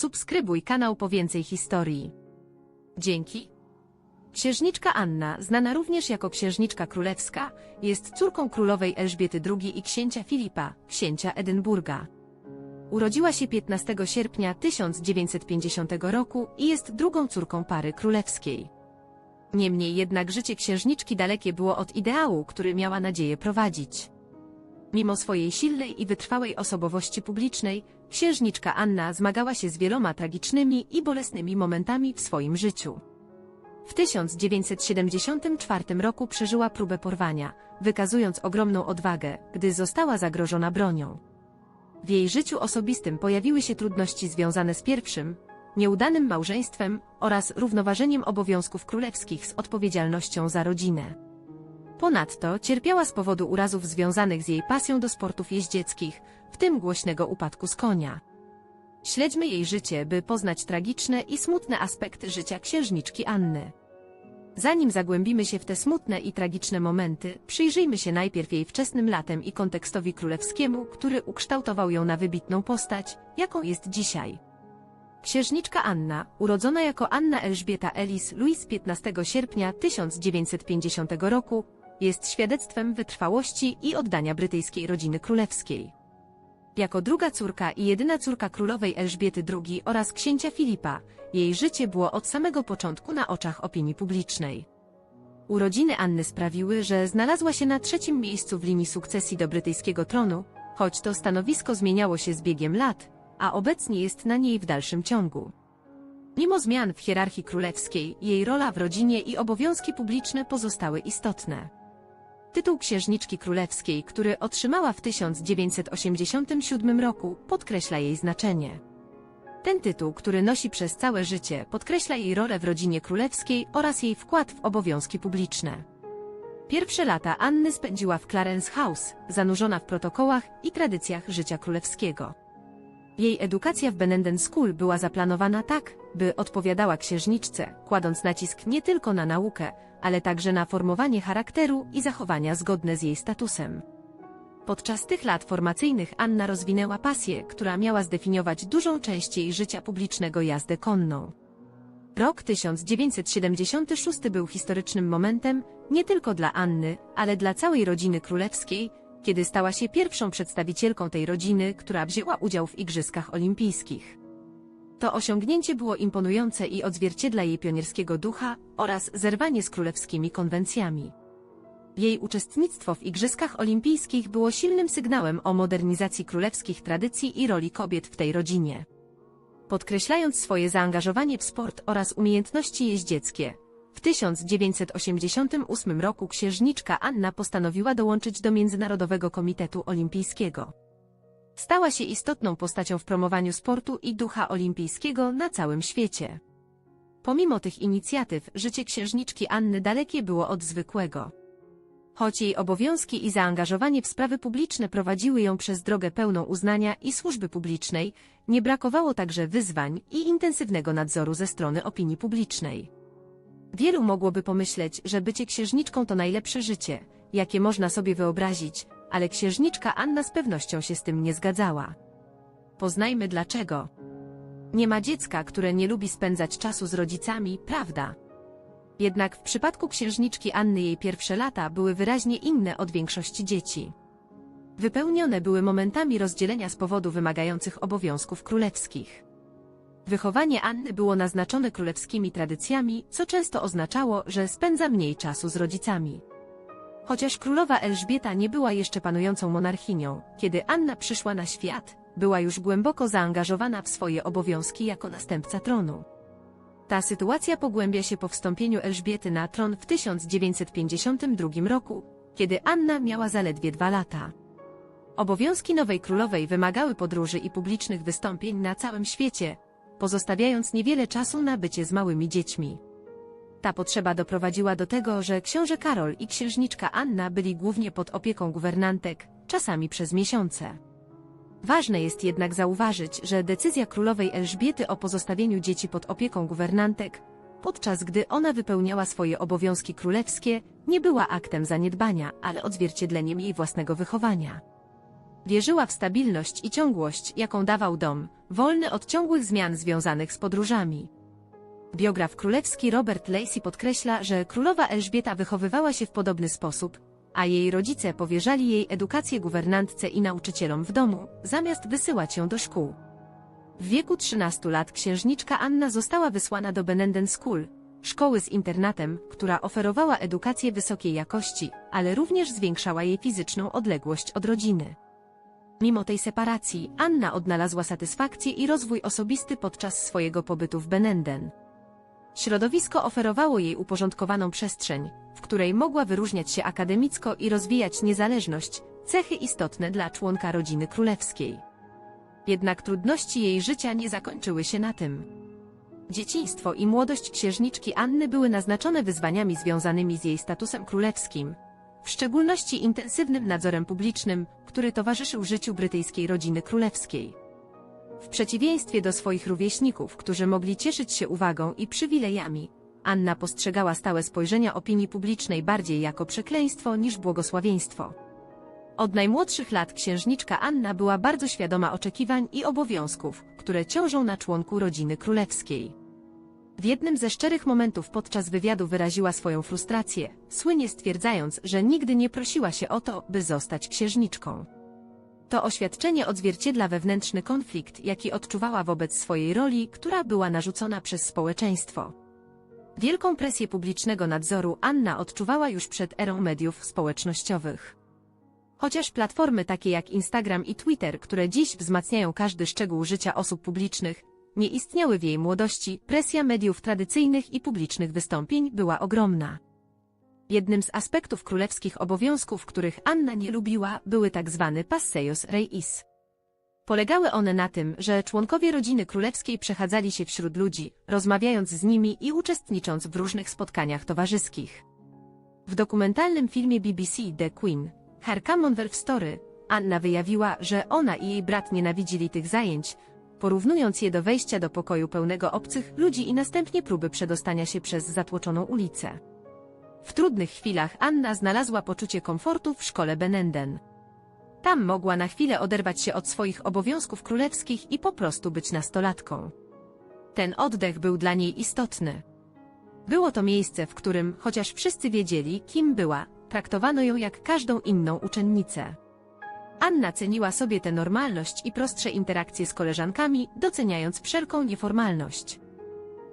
subskrybuj kanał po więcej historii. Dzięki. Księżniczka Anna, znana również jako księżniczka królewska, jest córką królowej Elżbiety II i księcia Filipa, księcia Edynburga. Urodziła się 15 sierpnia 1950 roku i jest drugą córką pary królewskiej. Niemniej jednak życie księżniczki dalekie było od ideału, który miała nadzieję prowadzić. Mimo swojej silnej i wytrwałej osobowości publicznej, księżniczka Anna zmagała się z wieloma tragicznymi i bolesnymi momentami w swoim życiu. W 1974 roku przeżyła próbę porwania, wykazując ogromną odwagę, gdy została zagrożona bronią. W jej życiu osobistym pojawiły się trudności związane z pierwszym, nieudanym małżeństwem oraz równoważeniem obowiązków królewskich z odpowiedzialnością za rodzinę. Ponadto cierpiała z powodu urazów związanych z jej pasją do sportów jeździeckich, w tym głośnego upadku z konia. Śledźmy jej życie, by poznać tragiczne i smutne aspekty życia księżniczki Anny. Zanim zagłębimy się w te smutne i tragiczne momenty, przyjrzyjmy się najpierw jej wczesnym latem i kontekstowi królewskiemu, który ukształtował ją na wybitną postać, jaką jest dzisiaj. Księżniczka Anna, urodzona jako Anna Elżbieta Elis Louis 15 sierpnia 1950 roku, jest świadectwem wytrwałości i oddania brytyjskiej rodziny królewskiej. Jako druga córka i jedyna córka królowej Elżbiety II oraz księcia Filipa, jej życie było od samego początku na oczach opinii publicznej. Urodziny Anny sprawiły, że znalazła się na trzecim miejscu w linii sukcesji do brytyjskiego tronu, choć to stanowisko zmieniało się z biegiem lat, a obecnie jest na niej w dalszym ciągu. Mimo zmian w hierarchii królewskiej, jej rola w rodzinie i obowiązki publiczne pozostały istotne. Tytuł księżniczki królewskiej, który otrzymała w 1987 roku, podkreśla jej znaczenie. Ten tytuł, który nosi przez całe życie, podkreśla jej rolę w rodzinie królewskiej oraz jej wkład w obowiązki publiczne. Pierwsze lata Anny spędziła w Clarence House, zanurzona w protokołach i tradycjach życia królewskiego. Jej edukacja w Benenden School była zaplanowana tak, by odpowiadała księżniczce, kładąc nacisk nie tylko na naukę, ale także na formowanie charakteru i zachowania zgodne z jej statusem. Podczas tych lat formacyjnych Anna rozwinęła pasję, która miała zdefiniować dużą część jej życia publicznego jazdę konną. Rok 1976 był historycznym momentem nie tylko dla Anny, ale dla całej rodziny królewskiej, kiedy stała się pierwszą przedstawicielką tej rodziny, która wzięła udział w Igrzyskach Olimpijskich. To osiągnięcie było imponujące i odzwierciedla jej pionierskiego ducha oraz zerwanie z królewskimi konwencjami. Jej uczestnictwo w Igrzyskach Olimpijskich było silnym sygnałem o modernizacji królewskich tradycji i roli kobiet w tej rodzinie. Podkreślając swoje zaangażowanie w sport oraz umiejętności jeździeckie, w 1988 roku księżniczka Anna postanowiła dołączyć do Międzynarodowego Komitetu Olimpijskiego. Stała się istotną postacią w promowaniu sportu i ducha olimpijskiego na całym świecie. Pomimo tych inicjatyw, życie księżniczki Anny dalekie było od zwykłego. Choć jej obowiązki i zaangażowanie w sprawy publiczne prowadziły ją przez drogę pełną uznania i służby publicznej, nie brakowało także wyzwań i intensywnego nadzoru ze strony opinii publicznej. Wielu mogłoby pomyśleć, że bycie księżniczką to najlepsze życie, jakie można sobie wyobrazić, ale księżniczka Anna z pewnością się z tym nie zgadzała. Poznajmy dlaczego. Nie ma dziecka, które nie lubi spędzać czasu z rodzicami, prawda? Jednak w przypadku księżniczki Anny jej pierwsze lata były wyraźnie inne od większości dzieci. Wypełnione były momentami rozdzielenia z powodu wymagających obowiązków królewskich. Wychowanie Anny było naznaczone królewskimi tradycjami, co często oznaczało, że spędza mniej czasu z rodzicami. Chociaż królowa Elżbieta nie była jeszcze panującą monarchinią, kiedy Anna przyszła na świat, była już głęboko zaangażowana w swoje obowiązki jako następca tronu. Ta sytuacja pogłębia się po wstąpieniu Elżbiety na tron w 1952 roku, kiedy Anna miała zaledwie dwa lata. Obowiązki nowej królowej wymagały podróży i publicznych wystąpień na całym świecie, pozostawiając niewiele czasu na bycie z małymi dziećmi. Ta potrzeba doprowadziła do tego, że książę Karol i księżniczka Anna byli głównie pod opieką guwernantek, czasami przez miesiące. Ważne jest jednak zauważyć, że decyzja królowej Elżbiety o pozostawieniu dzieci pod opieką guwernantek, podczas gdy ona wypełniała swoje obowiązki królewskie, nie była aktem zaniedbania, ale odzwierciedleniem jej własnego wychowania. Wierzyła w stabilność i ciągłość, jaką dawał dom, wolny od ciągłych zmian związanych z podróżami. Biograf królewski Robert Lacey podkreśla, że królowa Elżbieta wychowywała się w podobny sposób, a jej rodzice powierzali jej edukację guwernantce i nauczycielom w domu, zamiast wysyłać ją do szkół. W wieku 13 lat księżniczka Anna została wysłana do Benenden School, szkoły z internatem, która oferowała edukację wysokiej jakości, ale również zwiększała jej fizyczną odległość od rodziny. Mimo tej separacji, Anna odnalazła satysfakcję i rozwój osobisty podczas swojego pobytu w Benenden. Środowisko oferowało jej uporządkowaną przestrzeń, w której mogła wyróżniać się akademicko i rozwijać niezależność, cechy istotne dla członka rodziny królewskiej. Jednak trudności jej życia nie zakończyły się na tym. Dzieciństwo i młodość księżniczki Anny były naznaczone wyzwaniami związanymi z jej statusem królewskim, w szczególności intensywnym nadzorem publicznym, który towarzyszył życiu brytyjskiej rodziny królewskiej. W przeciwieństwie do swoich rówieśników, którzy mogli cieszyć się uwagą i przywilejami, Anna postrzegała stałe spojrzenia opinii publicznej bardziej jako przekleństwo niż błogosławieństwo. Od najmłodszych lat księżniczka Anna była bardzo świadoma oczekiwań i obowiązków, które ciążą na członku rodziny królewskiej. W jednym ze szczerych momentów podczas wywiadu wyraziła swoją frustrację, słynie stwierdzając, że nigdy nie prosiła się o to, by zostać księżniczką. To oświadczenie odzwierciedla wewnętrzny konflikt, jaki odczuwała wobec swojej roli, która była narzucona przez społeczeństwo. Wielką presję publicznego nadzoru Anna odczuwała już przed erą mediów społecznościowych. Chociaż platformy takie jak Instagram i Twitter, które dziś wzmacniają każdy szczegół życia osób publicznych, nie istniały w jej młodości, presja mediów tradycyjnych i publicznych wystąpień była ogromna. Jednym z aspektów królewskich obowiązków, których Anna nie lubiła, były tak zwane passeios reis. Polegały one na tym, że członkowie rodziny królewskiej przechadzali się wśród ludzi, rozmawiając z nimi i uczestnicząc w różnych spotkaniach towarzyskich. W dokumentalnym filmie BBC The Queen, Her Commonwealth Story, Anna wyjawiła, że ona i jej brat nienawidzili tych zajęć, porównując je do wejścia do pokoju pełnego obcych ludzi i następnie próby przedostania się przez zatłoczoną ulicę. W trudnych chwilach Anna znalazła poczucie komfortu w szkole Benenden. Tam mogła na chwilę oderwać się od swoich obowiązków królewskich i po prostu być nastolatką. Ten oddech był dla niej istotny. Było to miejsce, w którym, chociaż wszyscy wiedzieli, kim była, traktowano ją jak każdą inną uczennicę. Anna ceniła sobie tę normalność i prostsze interakcje z koleżankami, doceniając wszelką nieformalność.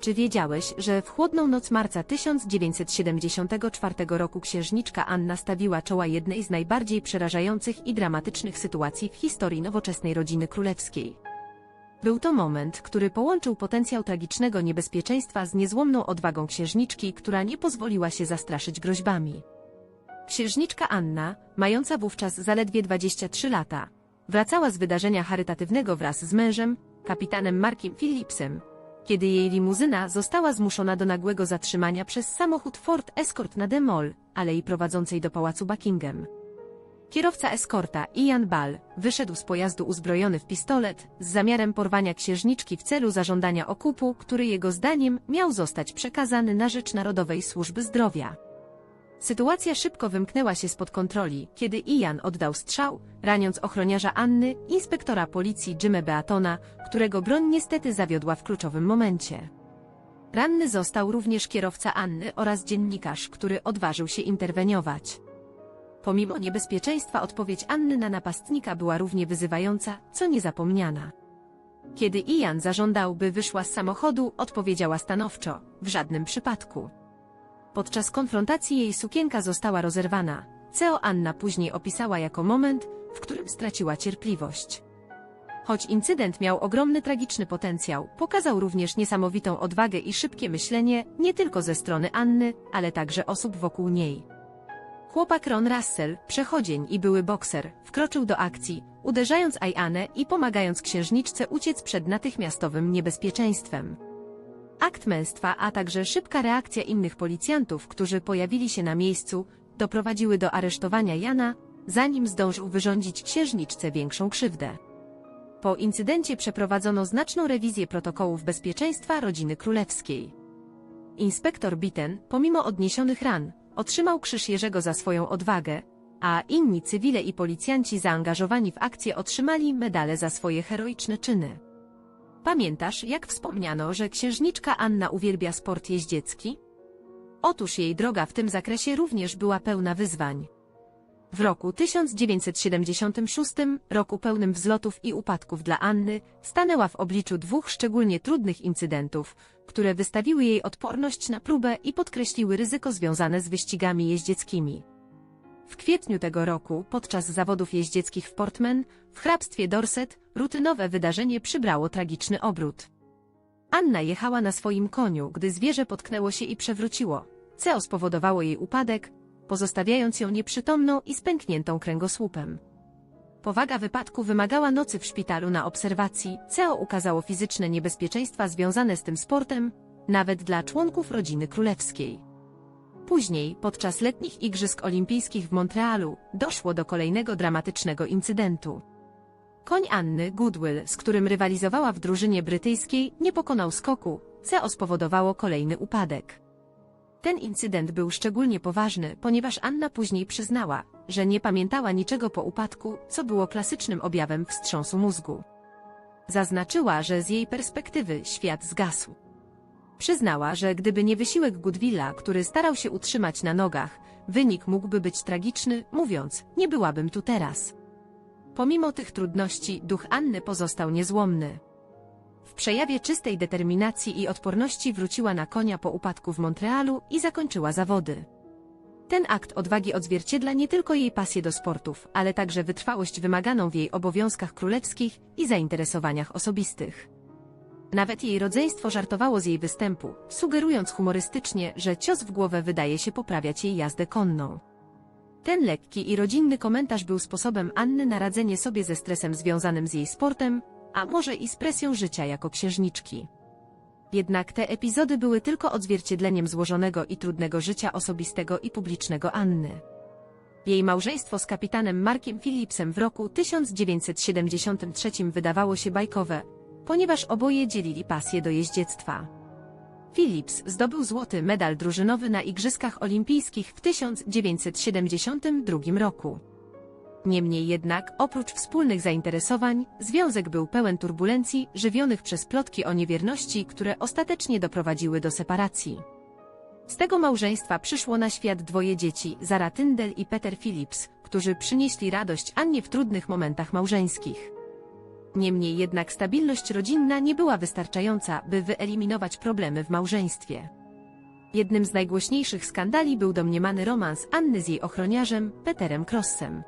Czy wiedziałeś, że w chłodną noc marca 1974 roku księżniczka Anna stawiła czoła jednej z najbardziej przerażających i dramatycznych sytuacji w historii nowoczesnej rodziny królewskiej? Był to moment, który połączył potencjał tragicznego niebezpieczeństwa z niezłomną odwagą księżniczki, która nie pozwoliła się zastraszyć groźbami. Księżniczka Anna, mająca wówczas zaledwie 23 lata, wracała z wydarzenia charytatywnego wraz z mężem, kapitanem Markiem Phillipsem, kiedy jej limuzyna została zmuszona do nagłego zatrzymania przez samochód Ford Escort na Mall, alei prowadzącej do pałacu Buckingham. Kierowca eskorta, Ian Ball, wyszedł z pojazdu uzbrojony w pistolet, z zamiarem porwania księżniczki w celu zażądania okupu, który jego zdaniem miał zostać przekazany na rzecz Narodowej Służby Zdrowia. Sytuacja szybko wymknęła się spod kontroli, kiedy Ian oddał strzał, raniąc ochroniarza Anny, inspektora policji Jimmy Beatona, którego broń niestety zawiodła w kluczowym momencie. Ranny został również kierowca Anny oraz dziennikarz, który odważył się interweniować. Pomimo niebezpieczeństwa odpowiedź Anny na napastnika była równie wyzywająca, co niezapomniana. Kiedy Ian zażądał, by wyszła z samochodu, odpowiedziała stanowczo, w żadnym przypadku. Podczas konfrontacji jej sukienka została rozerwana, co Anna później opisała jako moment, w którym straciła cierpliwość. Choć incydent miał ogromny tragiczny potencjał, pokazał również niesamowitą odwagę i szybkie myślenie, nie tylko ze strony Anny, ale także osób wokół niej. Chłopak Ron Russell, przechodzień i były bokser, wkroczył do akcji, uderzając Ajanę i pomagając księżniczce uciec przed natychmiastowym niebezpieczeństwem. Akt męstwa, a także szybka reakcja innych policjantów, którzy pojawili się na miejscu, doprowadziły do aresztowania Jana, zanim zdążył wyrządzić księżniczce większą krzywdę. Po incydencie przeprowadzono znaczną rewizję protokołów bezpieczeństwa rodziny królewskiej. Inspektor Bitten, pomimo odniesionych ran, otrzymał krzyż Jerzego za swoją odwagę, a inni cywile i policjanci zaangażowani w akcję otrzymali medale za swoje heroiczne czyny. Pamiętasz, jak wspomniano, że księżniczka Anna uwielbia sport jeździecki? Otóż jej droga w tym zakresie również była pełna wyzwań. W roku 1976, roku pełnym wzlotów i upadków dla Anny, stanęła w obliczu dwóch szczególnie trudnych incydentów, które wystawiły jej odporność na próbę i podkreśliły ryzyko związane z wyścigami jeździeckimi. W kwietniu tego roku, podczas zawodów jeździeckich w Portman, w hrabstwie Dorset, rutynowe wydarzenie przybrało tragiczny obrót. Anna jechała na swoim koniu, gdy zwierzę potknęło się i przewróciło, co spowodowało jej upadek, pozostawiając ją nieprzytomną i z pękniętą kręgosłupem. Powaga wypadku wymagała nocy w szpitalu na obserwacji, co ukazało fizyczne niebezpieczeństwa związane z tym sportem, nawet dla członków rodziny królewskiej. Później, podczas letnich Igrzysk Olimpijskich w Montrealu, doszło do kolejnego dramatycznego incydentu. Koń Anny, Goodwill, z którym rywalizowała w drużynie brytyjskiej, nie pokonał skoku, co spowodowało kolejny upadek. Ten incydent był szczególnie poważny, ponieważ Anna później przyznała, że nie pamiętała niczego po upadku, co było klasycznym objawem wstrząsu mózgu. Zaznaczyła, że z jej perspektywy świat zgasł. Przyznała, że gdyby nie wysiłek Goodwilla, który starał się utrzymać na nogach, wynik mógłby być tragiczny, mówiąc, nie byłabym tu teraz. Pomimo tych trudności, duch Anny pozostał niezłomny. W przejawie czystej determinacji i odporności wróciła na konia po upadku w Montrealu i zakończyła zawody. Ten akt odwagi odzwierciedla nie tylko jej pasję do sportów, ale także wytrwałość wymaganą w jej obowiązkach królewskich i zainteresowaniach osobistych. Nawet jej rodzeństwo żartowało z jej występu, sugerując humorystycznie, że cios w głowę wydaje się poprawiać jej jazdę konną. Ten lekki i rodzinny komentarz był sposobem Anny na radzenie sobie ze stresem związanym z jej sportem, a może i z presją życia jako księżniczki. Jednak te epizody były tylko odzwierciedleniem złożonego i trudnego życia osobistego i publicznego Anny. Jej małżeństwo z kapitanem Markiem Phillipsem w roku 1973 wydawało się bajkowe, ponieważ oboje dzielili pasję do jeździectwa. Phillips zdobył złoty medal drużynowy na Igrzyskach Olimpijskich w 1972 roku. Niemniej jednak, oprócz wspólnych zainteresowań, związek był pełen turbulencji żywionych przez plotki o niewierności, które ostatecznie doprowadziły do separacji. Z tego małżeństwa przyszło na świat dwoje dzieci, Zara Tyndall i Peter Phillips, którzy przynieśli radość Annie w trudnych momentach małżeńskich. Niemniej jednak stabilność rodzinna nie była wystarczająca, by wyeliminować problemy w małżeństwie. Jednym z najgłośniejszych skandali był domniemany romans Anny z jej ochroniarzem, Peterem Crossem.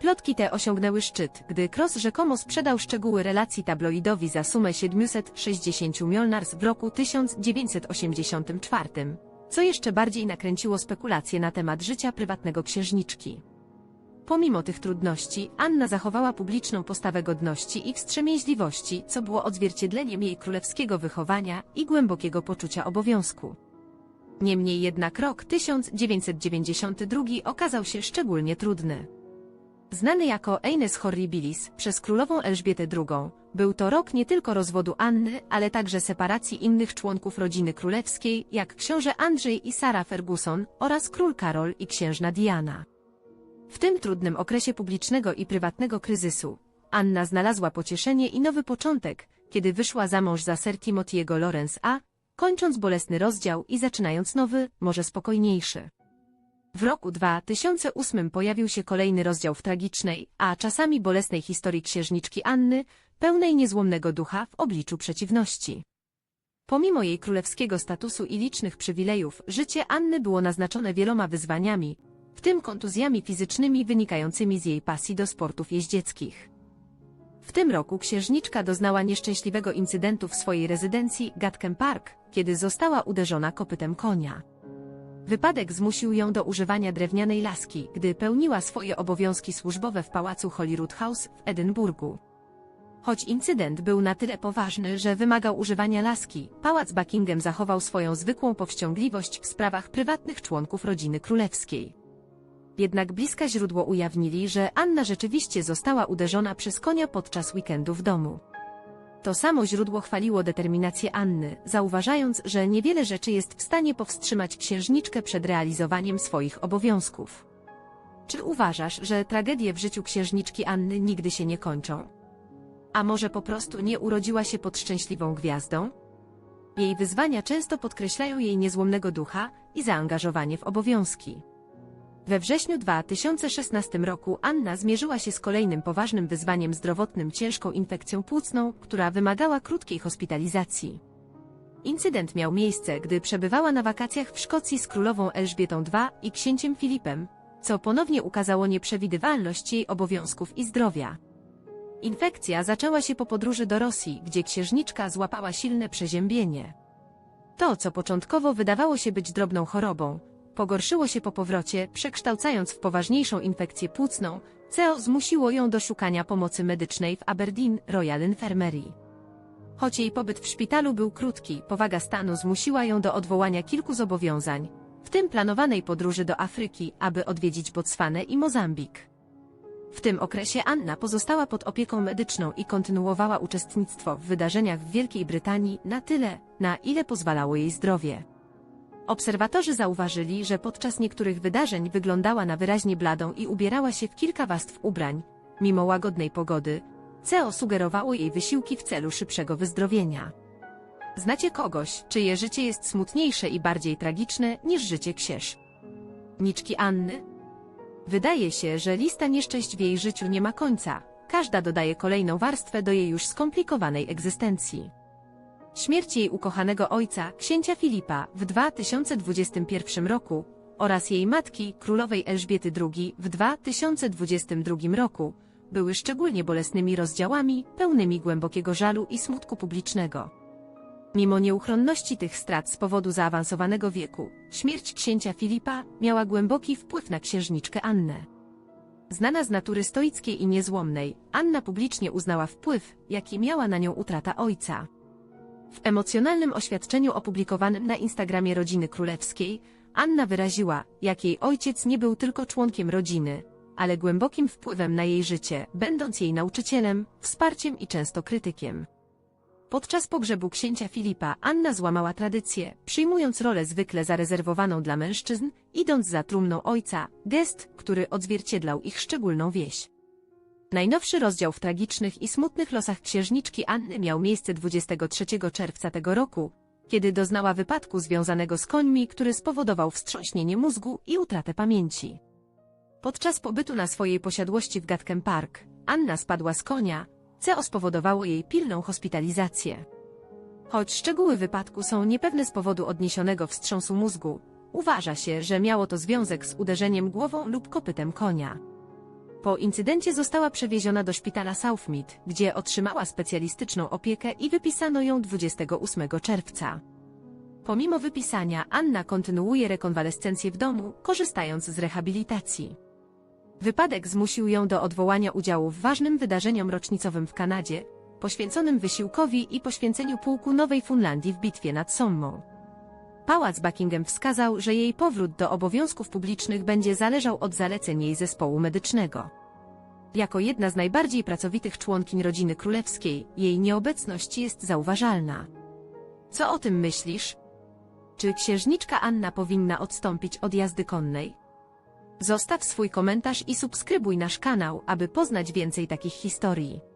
Plotki te osiągnęły szczyt, gdy Cross rzekomo sprzedał szczegóły relacji tabloidowi za sumę 760 milionars w roku 1984, co jeszcze bardziej nakręciło spekulacje na temat życia prywatnego księżniczki. Pomimo tych trudności, Anna zachowała publiczną postawę godności i wstrzemięźliwości, co było odzwierciedleniem jej królewskiego wychowania i głębokiego poczucia obowiązku. Niemniej jednak rok 1992 okazał się szczególnie trudny. Znany jako Eines Horribilis przez królową Elżbietę II, był to rok nie tylko rozwodu Anny, ale także separacji innych członków rodziny królewskiej, jak książę Andrzej i Sara Ferguson oraz król Karol i księżna Diana. W tym trudnym okresie publicznego i prywatnego kryzysu, Anna znalazła pocieszenie i nowy początek, kiedy wyszła za mąż za Sir Timothy'ego Lawrence A, kończąc bolesny rozdział i zaczynając nowy, może spokojniejszy. W roku 2008 pojawił się kolejny rozdział w tragicznej, a czasami bolesnej historii księżniczki Anny, pełnej niezłomnego ducha w obliczu przeciwności. Pomimo jej królewskiego statusu i licznych przywilejów, życie Anny było naznaczone wieloma wyzwaniami, tym kontuzjami fizycznymi wynikającymi z jej pasji do sportów jeździeckich. W tym roku księżniczka doznała nieszczęśliwego incydentu w swojej rezydencji Gatken Park, kiedy została uderzona kopytem konia. Wypadek zmusił ją do używania drewnianej laski, gdy pełniła swoje obowiązki służbowe w pałacu Holyrood House w Edynburgu. Choć incydent był na tyle poważny, że wymagał używania laski, pałac Buckingham zachował swoją zwykłą powściągliwość w sprawach prywatnych członków rodziny królewskiej. Jednak bliska źródło ujawnili, że Anna rzeczywiście została uderzona przez konia podczas weekendu w domu. To samo źródło chwaliło determinację Anny, zauważając, że niewiele rzeczy jest w stanie powstrzymać księżniczkę przed realizowaniem swoich obowiązków. Czy uważasz, że tragedie w życiu księżniczki Anny nigdy się nie kończą? A może po prostu nie urodziła się pod szczęśliwą gwiazdą? Jej wyzwania często podkreślają jej niezłomnego ducha i zaangażowanie w obowiązki. We wrześniu 2016 roku Anna zmierzyła się z kolejnym poważnym wyzwaniem zdrowotnym ciężką infekcją płucną, która wymagała krótkiej hospitalizacji. Incydent miał miejsce, gdy przebywała na wakacjach w Szkocji z królową Elżbietą II i księciem Filipem, co ponownie ukazało nieprzewidywalność jej obowiązków i zdrowia. Infekcja zaczęła się po podróży do Rosji, gdzie księżniczka złapała silne przeziębienie. To, co początkowo wydawało się być drobną chorobą, pogorszyło się po powrocie, przekształcając w poważniejszą infekcję płucną, co zmusiło ją do szukania pomocy medycznej w Aberdeen Royal Infirmary. Choć jej pobyt w szpitalu był krótki, powaga stanu zmusiła ją do odwołania kilku zobowiązań, w tym planowanej podróży do Afryki, aby odwiedzić Botswanę i Mozambik. W tym okresie Anna pozostała pod opieką medyczną i kontynuowała uczestnictwo w wydarzeniach w Wielkiej Brytanii na tyle, na ile pozwalało jej zdrowie. Obserwatorzy zauważyli, że podczas niektórych wydarzeń wyglądała na wyraźnie bladą i ubierała się w kilka warstw ubrań, mimo łagodnej pogody, co sugerowało jej wysiłki w celu szybszego wyzdrowienia. Znacie kogoś, czyje życie jest smutniejsze i bardziej tragiczne niż życie księż? Niczki Anny? Wydaje się, że lista nieszczęść w jej życiu nie ma końca. Każda dodaje kolejną warstwę do jej już skomplikowanej egzystencji. Śmierć jej ukochanego ojca, księcia Filipa, w 2021 roku oraz jej matki, królowej Elżbiety II, w 2022 roku były szczególnie bolesnymi rozdziałami, pełnymi głębokiego żalu i smutku publicznego. Mimo nieuchronności tych strat z powodu zaawansowanego wieku, śmierć księcia Filipa miała głęboki wpływ na księżniczkę Annę. Znana z natury stoickiej i niezłomnej, Anna publicznie uznała wpływ, jaki miała na nią utrata ojca. W emocjonalnym oświadczeniu opublikowanym na Instagramie rodziny królewskiej, Anna wyraziła, jak jej ojciec nie był tylko członkiem rodziny, ale głębokim wpływem na jej życie, będąc jej nauczycielem, wsparciem i często krytykiem. Podczas pogrzebu księcia Filipa Anna złamała tradycję, przyjmując rolę zwykle zarezerwowaną dla mężczyzn, idąc za trumną ojca, gest, który odzwierciedlał ich szczególną wieś. Najnowszy rozdział w tragicznych i smutnych losach księżniczki Anny miał miejsce 23 czerwca tego roku, kiedy doznała wypadku związanego z końmi, który spowodował wstrząśnienie mózgu i utratę pamięci. Podczas pobytu na swojej posiadłości w Gatkem Park, Anna spadła z konia, co spowodowało jej pilną hospitalizację. Choć szczegóły wypadku są niepewne z powodu odniesionego wstrząsu mózgu, uważa się, że miało to związek z uderzeniem głową lub kopytem konia. Po incydencie została przewieziona do szpitala Southmead, gdzie otrzymała specjalistyczną opiekę i wypisano ją 28 czerwca. Pomimo wypisania, Anna kontynuuje rekonwalescencję w domu, korzystając z rehabilitacji. Wypadek zmusił ją do odwołania udziału w ważnym wydarzeniom rocznicowym w Kanadzie, poświęconym wysiłkowi i poświęceniu pułku Nowej Funlandii w bitwie nad Sommą. Pałac Buckingham wskazał, że jej powrót do obowiązków publicznych będzie zależał od zaleceń jej zespołu medycznego. Jako jedna z najbardziej pracowitych członkiń rodziny królewskiej, jej nieobecność jest zauważalna. Co o tym myślisz? Czy księżniczka Anna powinna odstąpić od jazdy konnej? Zostaw swój komentarz i subskrybuj nasz kanał, aby poznać więcej takich historii.